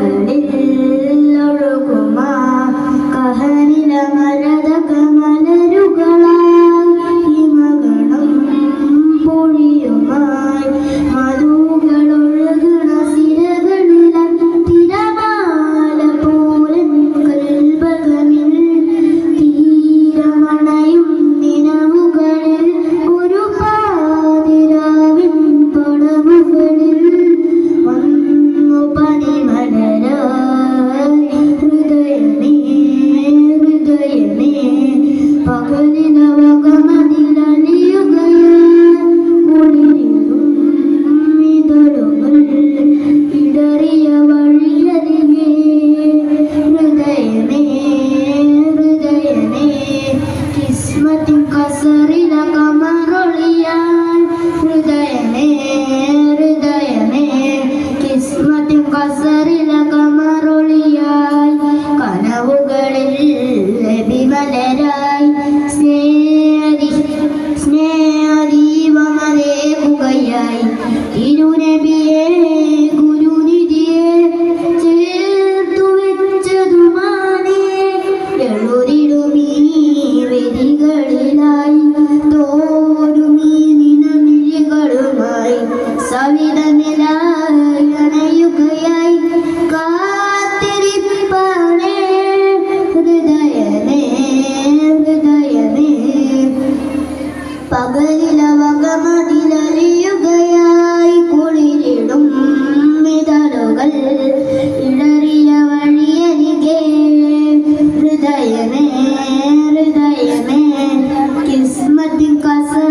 കരളിൽ ഒഴുകുമാ കഹനില ലഭിമലരായി because